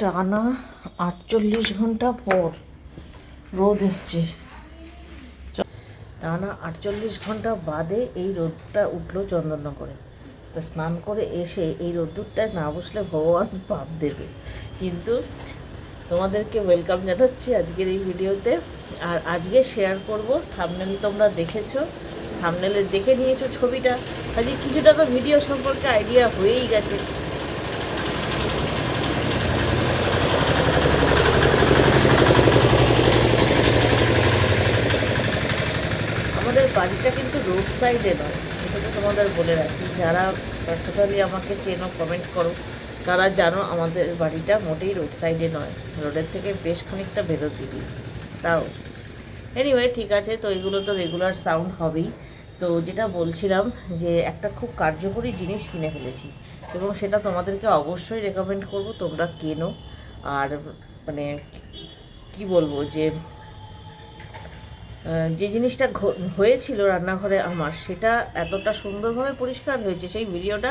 টানা আটচল্লিশ ঘণ্টা পর রোদ এসছে। টানা আটচল্লিশ ঘণ্টা বাদে এই রোদটা উঠল চন্দননগরে। তা স্নান করে এসে এই রোদ্দুরটায় না বসলে ভগবান পাপ দেবে। কিন্তু তোমাদেরকে ওয়েলকাম জানাচ্ছি আজকের এই ভিডিওতে। আর আজকে শেয়ার করব থামনেল তোমরা দেখেছ। থামনেলে দেখে নিয়েছো ছবিটা। কাজে কিছুটা তো ভিডিও সম্পর্কে আইডিয়া হয়েই গেছে আমাদের বাড়িটা কিন্তু রোড সাইডে নয়, এটা তো তোমাদের বলে রাখি। যারা পার্সোনালি আমাকে চেনো কমেন্ট করো, তারা জানো আমাদের বাড়িটা মোটেই রোড সাইডে নয়, রোডের থেকে বেশ খানিকটা ভেতর দিবি তাও। এনিওয়ে ঠিক আছে, তো এগুলো তো রেগুলার সাউন্ড হবেই। তো যেটা বলছিলাম যে একটা খুব কার্যকরী জিনিস কিনে ফেলেছি, এবং সেটা তোমাদেরকে অবশ্যই রেকমেন্ড করব, তোমরা কেনো। আর মানে কি বলব যে যে জিনিসটা হয়েছিল রান্নাঘরে আমার, সেটা এতটা সুন্দরভাবে পরিষ্কার হয়েছে, সেই ভিডিওটা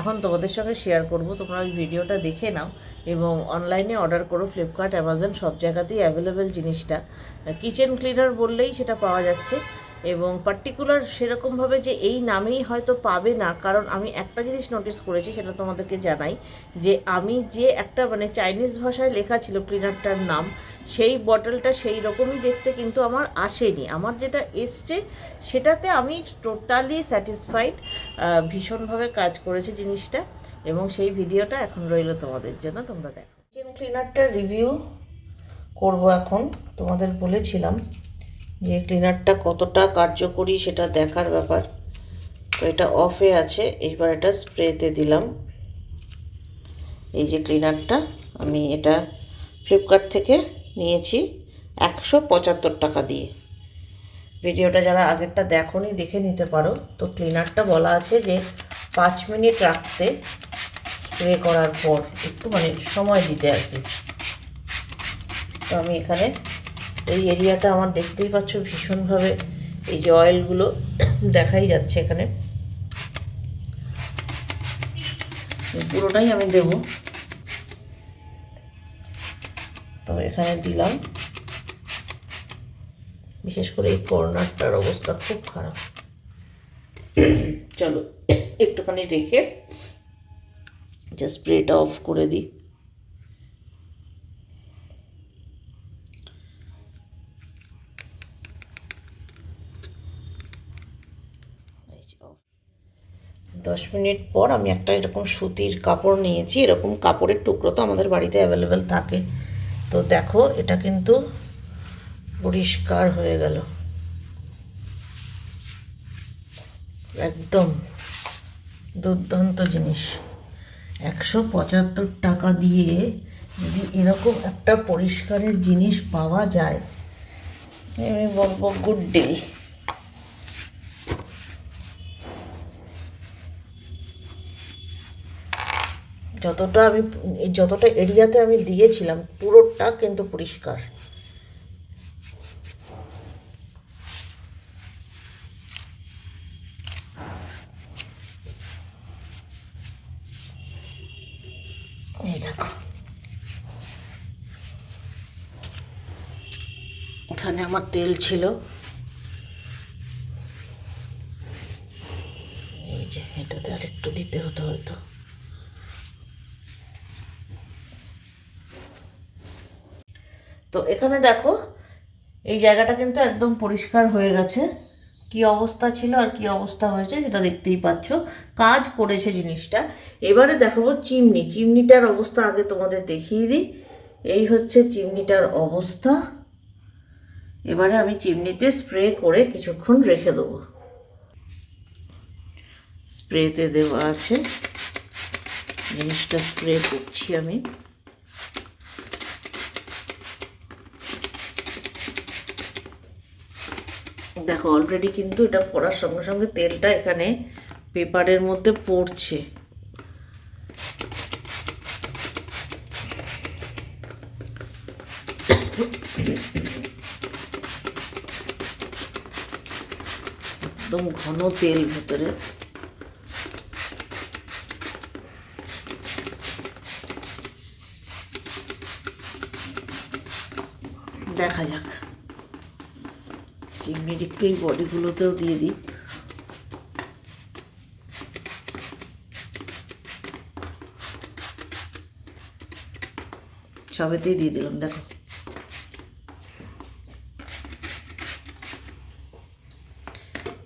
এখন তোমাদের সঙ্গে শেয়ার করব। তোমরা ওই ভিডিওটা দেখে নাও এবং অনলাইনে অর্ডার করো ফ্লিপকার্ট অ্যামাজন সব জায়গাতেই অ্যাভেলেবেল জিনিসটা। কিচেন ক্লিনার বললেই সেটা পাওয়া যাচ্ছে। এবং পার্টিকুলার সেরকমভাবে যে এই নামেই হয়তো পাবে না, কারণ আমি একটা জিনিস নোটিস করেছি সেটা তোমাদেরকে জানাই, যে আমি যে একটা মানে চাইনিজ ভাষায় লেখা ছিল ক্লিনারটার নাম, সেই বটলটা সেই রকমই দেখতে কিন্তু আমার আসেনি। আমার যেটা এসছে সেটাতে আমি টোটালি স্যাটিসফাইড ভীষণভাবে কাজ করেছে জিনিসটা এবং সেই ভিডিওটা এখন রইল তোমাদের জন্য, তোমরা দেখো। কিচেন ক্লিনারটার রিভিউ করব এখন, তোমাদের বলেছিলাম। যে ক্লিনারটা কতটা কার্যকরী সেটা দেখার ব্যাপার। তো এটা অফে আছে এইবার এটা স্প্রেতে দিলাম। এই যে ক্লিনারটা আমি এটা ফ্লিপকার্ট থেকে নিয়েছি একশো পঁচাত্তর টাকা দিয়ে। ভিডিওটা যারা আগেরটা দেখোনি, দেখে নিতে পারো। তো ক্লিনারটা বলা আছে যে পাঁচ মিনিট রাখতে স্প্রে করার পর, একটু মানে সময় দিতে আর কি। তো আমি এখানে এই এরিয়াটা আমার দেখতেই পাচ্ছ ভীষণভাবে। এই যে অয়েলগুলো দেখাই যাচ্ছে এখানে। পুরোটাই আমি দেব। তো এখানে দিলাম। বিশেষ করে এই কর্নারটার অবস্থা খুব খারাপ। চলো, একটুখানি রেখে যা স্প্রেটা অফ করে দিই এই যে off। দশ মিনিট পর আমি একটা এরকম সুতির কাপড় নিয়েছি, এরকম কাপড়ের টুকরো তো আমাদের বাড়িতে অ্যাভেলেবেল থাকে। তো দেখো, এটা কিন্তু পরিষ্কার হয়ে গেল। একদম দুর্দান্ত জিনিস। একশো পঁচাত্তর টাকা দিয়ে যদি এরকম একটা পরিষ্কারের জিনিস পাওয়া যায়, আমি বলব গুড ডে যতটা আমি, যতটা এরিয়াতে আমি দিয়েছিলাম, পুরোটা কিন্তু পরিষ্কার। এই দেখো। এখানে আমার তেল ছিল। এই যে, এটাতে আর একটু দিতে হতো হয়তো। তো এখানে দেখো, এই জায়গাটা কিন্তু একদম পরিষ্কার হয়ে গেছে। কি অবস্থা ছিল আর কি অবস্থা হয়েছে সেটা দেখতেই পাচ্ছ। কাজ করেছে জিনিসটা। এবারে দেখাবো চিমনি। চিমনিটার অবস্থা আগে তোমাদের দেখিয়ে দিই। এই হচ্ছে চিমনিটার অবস্থা। এবারে আমি চিমনিতে স্প্রে করে কিছুক্ষণ রেখে দেবো। স্প্রেতে দেওয়া আছে। জিনিসটা স্প্রে করছি আমি। দেখো অলরেডি কিন্তু এটা পড়ার সঙ্গে সঙ্গে তেলটা এখানে পেপারের মধ্যে পড়ছে। একদম ঘন তেল ভেতরে। দেখা যাক। চিমনির একটু এই বডিগুলোতেও দিয়ে দিই। সবেতেই দিয়ে দিলাম, দেখো।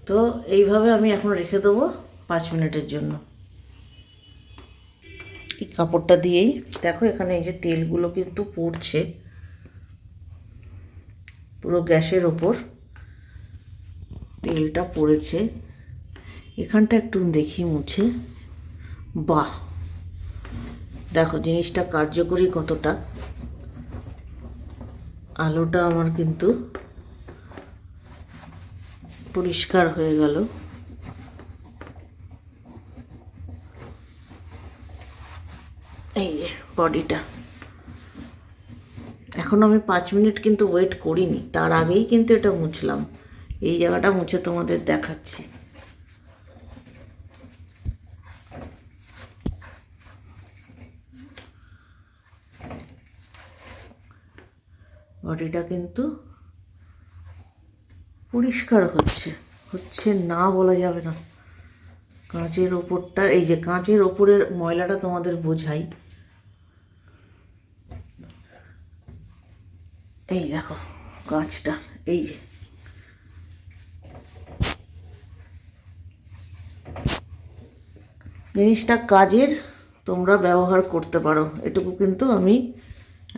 তো এইভাবে আমি এখন রেখে দেবো পাঁচ মিনিটের জন্য। এই কাপড়টা দিয়েই। দেখো এখানে এই যে তেলগুলো কিন্তু পড়ছে। পুরো গ্যাসের ওপর। তেলটা পড়েছে। এখানটা একটু দেখি মুছে। বাহ! দেখো, জিনিসটা কার্যকরী কতটা। আলোটা আমার কিন্তু পরিষ্কার হয়ে গেল। এই যে, বডিটা। এখন আমি পাঁচ মিনিট কিন্তু ওয়েট করিনি, তার আগেই কিন্তু এটা মুছলাম। এই জায়গাটা মুছে তোমাদের দেখাচ্ছি। বডিটা কিন্তু পরিষ্কার হচ্ছে হচ্ছে না বলা যাবে না। কাঁচের ওপরটা, এই যে কাঁচের ওপরের ময়লাটা তোমাদের বোঝাই। এই দেখো, কাঁচটা, এই যে। জিনিসটা কাজের তোমরা ব্যবহার করতে পারো। এটুকু কিন্তু আমি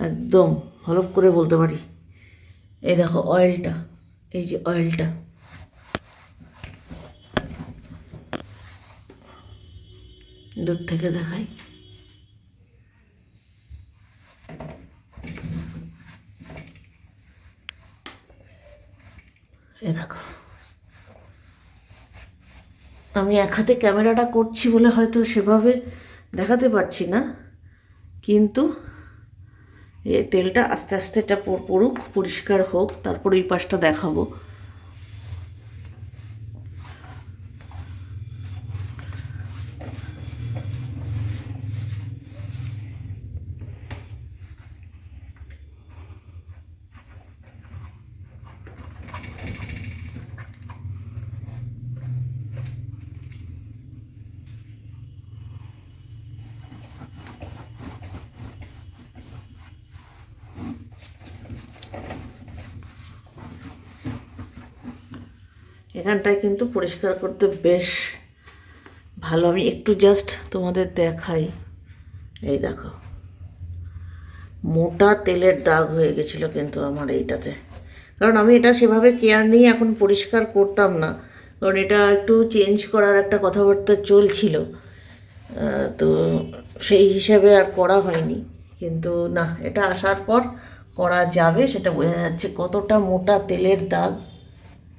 একদম হলপ করে বলতে পারি। এই দেখো অয়েলটা এই যে অয়েলটা দূর থেকে দেখাই। এ দেখো। আমি এক হাতে ক্যামেরাটা করছি বলে হয়তো সেভাবে দেখাতে পারছি না। কিন্তু এ তেলটা আস্তে আস্তে এটা পড়ুক, পরিষ্কার হোক, তারপর এই পাশটা দেখাবো। এখানটায় কিন্তু পরিষ্কার করতে বেশ ভালো। আমি একটু জাস্ট তোমাদের দেখাই। এই দেখো। মোটা তেলের দাগ হয়ে গেছিল কিন্তু আমার এইটাতে। কারণ আমি এটা সেভাবে কেয়ার নিয়ে এখন পরিষ্কার করতাম না। কারণ এটা একটু চেঞ্জ করার একটা কথাবার্তা চলছিল। তো সেই হিসাবে আর করা হয়নি। কিন্তু না, এটা আসার পর করা যাবে সেটা বোঝা যাচ্ছে কতটা মোটা তেলের দাগ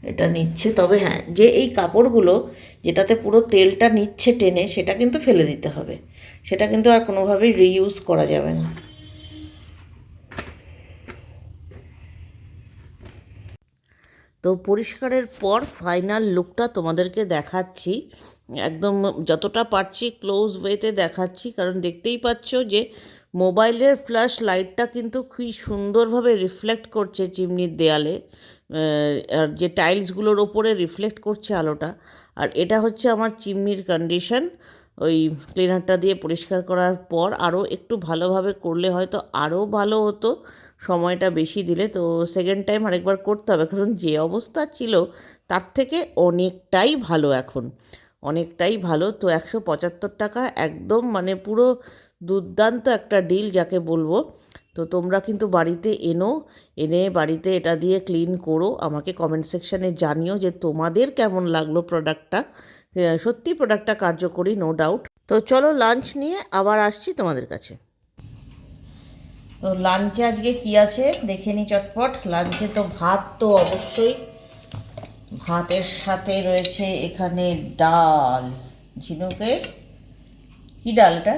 এটা নিচ্ছে। তবে হ্যাঁ যে এই কাপড়গুলো যেটাতে পুরো তেলটা নিচ্ছে টেনে, সেটা কিন্তু ফেলে দিতে হবে। সেটা কিন্তু আর কোনোভাবেই রিইউজ করা যাবে না। তো পরিষ্কারের পর ফাইনাল লুকটা তোমাদেরকে দেখাচ্ছি। একদম যতটা পারছি ক্লোজ ওয়েতে দেখাচ্ছি, কারণ দেখতেই পাচ্ছ যে মোবাইলের ফ্ল্যাশ লাইটটা কিন্তু খুবই সুন্দরভাবে রিফ্লেক্ট করছে চিমনির দেয়ালে আর যে টাইলসগুলোর ওপরে রিফ্লেক্ট করছে আলোটা। আর এটা হচ্ছে আমার চিমনির কন্ডিশন ওই ক্লিনারটা দিয়ে পরিষ্কার করার পর আরও একটু ভালোভাবে করলে হয়তো আরও ভালো হতো, সময়টা বেশি দিলে। তো সেকেন্ড টাইম আরেকবার করতে হবে, কারণ যে অবস্থা ছিল তার থেকে অনেকটাই ভালো এখন, অনেকটাই ভালো। তো একশো পঁচাত্তর টাকা একদম মানে পুরো দুর্দান্ত একটা ডিল যাকে বলব। তো তোমরা কিন্তু বাড়িতে এনো, এনে বাড়িতে এটা দিয়ে ক্লিন করো। আমাকে কমেন্ট সেকশানে জানিও যে তোমাদের কেমন লাগল প্রোডাক্টটা সত্যি প্রোডাক্টটা কার্যকরী নো ডাউট তো চলো লাঞ্চ নিয়ে আবার আসছি তোমাদের কাছে। তো লাঞ্চে আজকে কি আছে? দেখে নি চটপট। লাঞ্চে তো ভাত তো অবশ্যই। ভাতের সাথে রয়েছে এখানে ডাল, ঝিনুকের। কি ডাল এটা?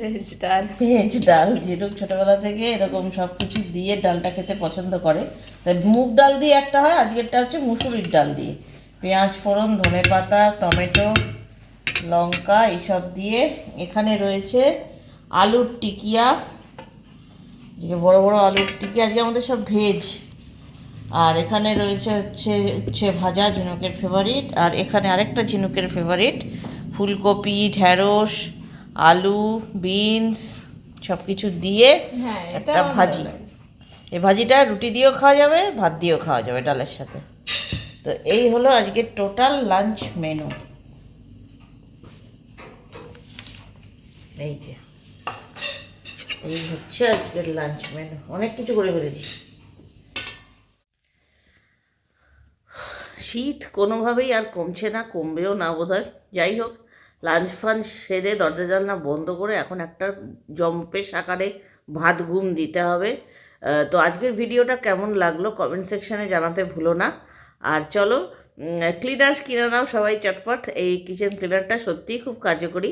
ভেজ ডাল। ভেজ ডাল ঝিনুক ছোটোবেলা থেকে এরকম সব কিছু দিয়ে ডালটা খেতে পছন্দ করে। তাই মুগ ডাল দিয়ে একটা হয় আজকেরটা হচ্ছে মুসুরির ডাল দিয়ে। পেঁয়াজ ফোড়ন ধনে পাতা টমেটো লঙ্কা এইসব দিয়ে এখানে রয়েছে আলুর টিকিয়া। যে বড় বড় আলুর টিকিয়া আজকে আমাদের সব ভেজ। আর এখানে রয়েছে হচ্ছে উচ্ছে ভাজা ঝিনুকের ফেভারিট আর এখানে আরেকটা ঝিনুকের ফেভারিট ফুলকপি ঢ্যাঁড়স আলু বিনস সব কিছু দিয়ে হ্যাঁ, একটা ভাজি। এই ভাজিটা রুটি দিয়েও খাওয়া যাবে ভাত দিয়েও খাওয়া যাবে ডালের সাথে। তো এই হলো আজকের টোটাল লাঞ্চ মেনু। এই যে। এই হচ্ছে আজকের লাঞ্চ মেনু। অনেক কিছু করে ফেলেছি। শীত কোনোভাবেই আর কমছে না কমবেও না বোধ হয় যাই হোক লাঞ্চ ফাঞ্চ সেরে দরজা জানলা বন্ধ করে এখন একটা জম্পের সাকারে ভাত ঘুম দিতে হবে। তো আজকের ভিডিওটা কেমন লাগল কমেন্ট সেকশানে জানাতে ভুলো না। আর চলো ক্লিনার কিনে নাও সবাই চটপট, এই কিচেন ক্লিনারটা সত্যিই খুব কার্যকরী।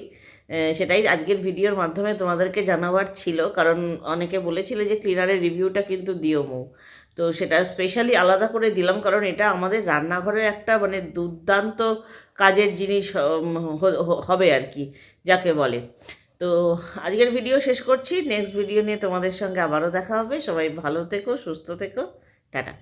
সেটাই আজকের ভিডিওর মাধ্যমে তোমাদেরকে জানাবার ছিল, কারণ অনেকে বলেছিলে যে ক্লিনারের রিভিউটা কিন্তু দিও মৌ। তো সেটা স্পেশালি আলাদা করে দিলাম, কারণ এটা আমাদের রান্নাঘরের একটা মানে দুর্দান্ত কাজের জিনিস হবে আর কি, যাকে বলে। তো আজকের ভিডিও শেষ করছি। নেক্সট ভিডিও নিয়ে তোমাদের সঙ্গে আবারও দেখা হবে। সবাই ভালো থেকো, সুস্থ থেকো। টাটা।